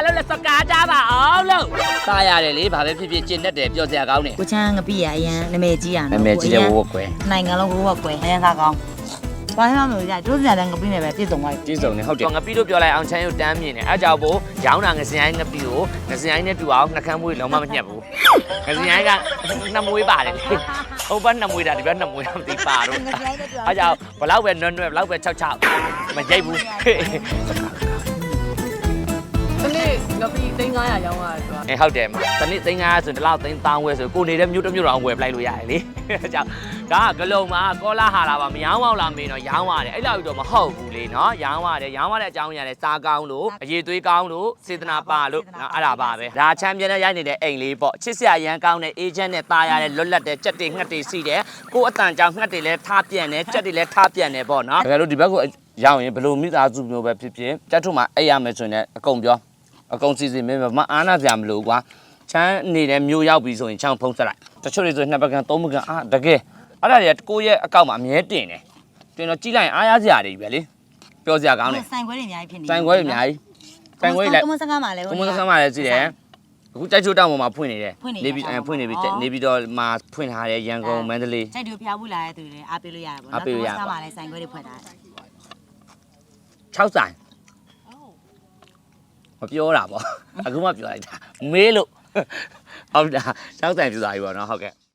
အားလုံးလည်းစကားကြပါအောင်လို့စားရတယ်လေဘာပဲဖြစ်ဖြစ်ကျင့်တတ်တယ်ပြောစရာကောင်းတယ်ကိုချမ်းငပိရအရင်နာမည်ကြီးရနော်နာမည်ကြီးတဲ့ဝဝကွယ်နိုင်ငံလုံးကိုဝကွယ်အရင်စားကောင်းဘာမှမလုပ်ရကျိုးစရာလည်းငပိနဲ့ပဲပြည့်စုံသွားပြီကျေးဇူးနေဟုတ်တယ်ငပိလို့ပြောလိုက်အောင်ချမ်းရုပ်တန်းမြင်တယ်အဲကြောင့်ဘို့ရောင်းတာငစရိုင်းငပိကိုငစရိုင်းနဲ့တူအောင်နှကမ်းမွေးလုံးဝမညက်ဘူးငစရိုင်းကနှမွေးပါတယ်လေဟိုဘက်နှမွေးတာဒီဘက်နှမွေးတာမသိပါတော့အဲကြောင့်ဘလောက်ပဲနွဲ့နွဲ့ဘလောက်ပဲ၆၆မကြိတ်ဘူးတနေ့ ငပီ3900ရောင်းရတယ်သူကအဲဟုတ်တယ်မတနေ့သိန်း900ဆိုဒီလောက်သိန်း1000ဝယ်ဆိုကိုနေတဲ့မြို့တစ်မြို့တော်ဝယ်ပလိုက်လို့ရတယ်လေအဲကြောင့်ဒါကဂလုံးမှာကောလာဟာလာပါမရောင်းအောင်လာမင်းတော့ရောင်းရတယ်အဲ့လောက်တော့မဟုတ်ဘူးလေနော်ရောင်းရတယ်ရောင်းရတဲ့အကြောင်းရတယ်စားကောင်းလို့အရေးသွေးကောင်းလို့စေတနာပါလို့နော်အဲ့ဒါပါပဲဒါချမ်းပြတဲ့ရိုက်နေတဲ့အိမ်လေးပေါ့ချစ်စရာရန်ကောင်းတဲ့အေဂျင့်နဲ့ตาရတဲ့လွတ်လပ်တဲ့ကြက်တွေငှက်တွေစီတယ်ကိုယ်အတန်ကြောင့်ငှက်တွေလည်းထားပြန်တယ်ကြက်တွေလည်းထားပြန်တယ်ပေါ့နော်တကယ်လို့ဒီဘက်ကိုရောက်ရင်ဘယ်လိုမိသားစုမျိုးပဲဖြစ်ဖြစ်ကြက်ထုမှအိပ်ရမယ်ဆိုရင်လည်းအကုန်ပြော အကုန်စီစီမင်းမအားနာစရာမလိုကွာချမ်းနေတဲ့မျိုးရောက်ပြီဆိုရင်ချမ်းဖုံးဆက်လိုက်တချို့တွေဆိုနှစ်ပကံသုံးပကံအာတကယ်အဲ့ဒါတွေကကိုယ့်ရဲ့အကောက်မှာအမြဲတင်တယ်တင်တော့ကြည့်လိုက်ရင်အားရစရာတွေပဲလေပြောစရာကောင်းတယ်ဆိုင်ခွဲတွေအများကြီးဖြစ်နေတိုင်ခွဲတွေအများကြီးတိုင်ခွဲတွေလည်းကမစကားမှာလည်းကိုမစကမ်းမလည်းကြည့်တယ်အခုကြိုက်ချိုးတောင်ပေါ်မှာဖွင့်နေတယ်ဖွင့်နေနေပြီးတယ်အဲဖွင့်နေပြီအော်နေပြီးတော့မှာဖွင့်ထားတယ်ရန်ကုန်မန္တလေးကြိုက်တူဖျားဘူးလာတဲ့သူတွေအားပေးလို့ရတယ်ပေါ့အားပေးလို့ရတယ်ကမစကားမှာလည်းဆိုင်ခွဲတွေဖွင့်ထားတယ်6ဆိုင် မပြောတာပေါ့အခုမှပြောလိုက်တာမေးလို့ဟုတ်တာ6ဆိုင်ပြသွားပြီပေါ့နော်ဟုတ်ကဲ့